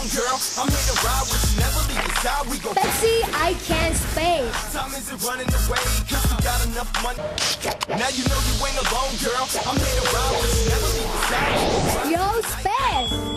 alone, girl. I'm here to ride with you, never leave your side. We go. Betsy I can't Space Time isn't running away, cause we got enough money. Now you know you ain't alone, girl. I'm here to ride with you, never leave your side. Yo Space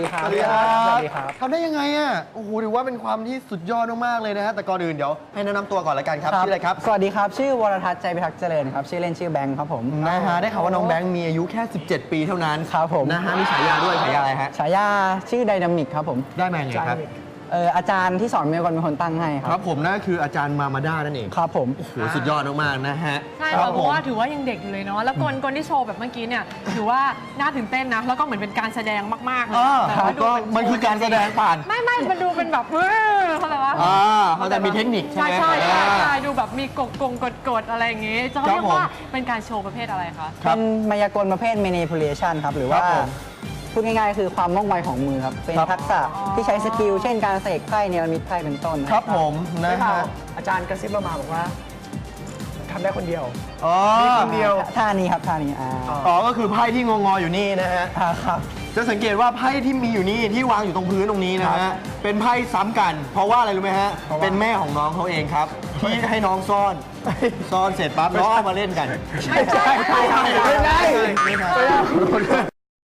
ดีครับ สวัสดีครับสวัสดีครับทำได้ยังไงอะ โอ้โห ถือว่าเป็นความที่สุดยอดมากๆเลยนะฮะ แต่ก่อนอื่นเดี๋ยวให้แนะนำตัวก่อนละกันครับ ชื่ออะไรครับ สวัสดีครับ ชื่อวรทัศน์ใจพิทักษ์เจริญครับ ชื่อเล่นชื่อแบงค์ครับผม นะฮะ ได้ข่าวว่าน้องแบงค์มีอายุแค่ 17 ปีเท่านั้น ครับผม นะฮะ มีฉายาด้วย ฉายาอะไรฮะ ฉายาชื่อไดนามิกครับผม ได้มาไงครับ เอออาจารย์ที่สอนเมลกอนเป็นคนตั้งให้คครับรับผมนั่นก็คืออาจารย์มามาด้านั่นเองครับผม โอ้โหสุดยอดมากๆนะฮะใช่ครัค่ะบเพผมราะว่าถือว่ายังเด็กอยู่เลยเนาะแล้วกลกลที่โชว์แบบเมื่อกี้เนี่ยถือว่าน่าตื่นเต้นนะแล้วก็เหมือนเป็นการแสดงมากๆเลยอ่าแต่ว่าดูก็เป็มันคือการแสดงผ่าน ไม่ไม่มันดูเป็นแบบเออเขาเรียกว่าอ่าเขาแต่มีเทคนิคใช่ใช่ไหมใช่ใช่อ่าใช่ดูแบบมีกงกงกดกดอะไรอย่างงี้จะครับเรียกว่าผมเป็นการโชว์ประเภทอะไรคะครับเป็นมายากลประเภท manipulation ครับ หรือว่าครับผม พูดง่ายๆ คือความว่องไวของมือครับ เป็นครับ ทักษะที่ใช้สกิล เช่นการเสกไพ่เนรมิตไพ่เป็นต้นครับผมนะได้ข่าวฮะอาจารย์กระซิบเรามาบอกว่าทำได้คนเดียว อ๋อคนเดียว ท่านี้ครับท่านี้อ่าอ๋อก็คือไพ่ที่งงๆอยู่นี่นะฮะ อ่าครับ จะสังเกตว่าไพ่ที่มีอยู่นี่ที่วางอยู่ตรงพื้นตรงนี้นะครัฮะบเป็นไพ่ซ้ำกัน เพราะว่าอะไรรู้ไหมฮะ เพราะว่า เป็นแม่ของน้องเขาเองครับ ที่ให้น้องซ่อน ซ่อนเสร็จปั๊บน้องเอามาเล่นกันไม่ใช่ไม่ใช่ไม่ใช่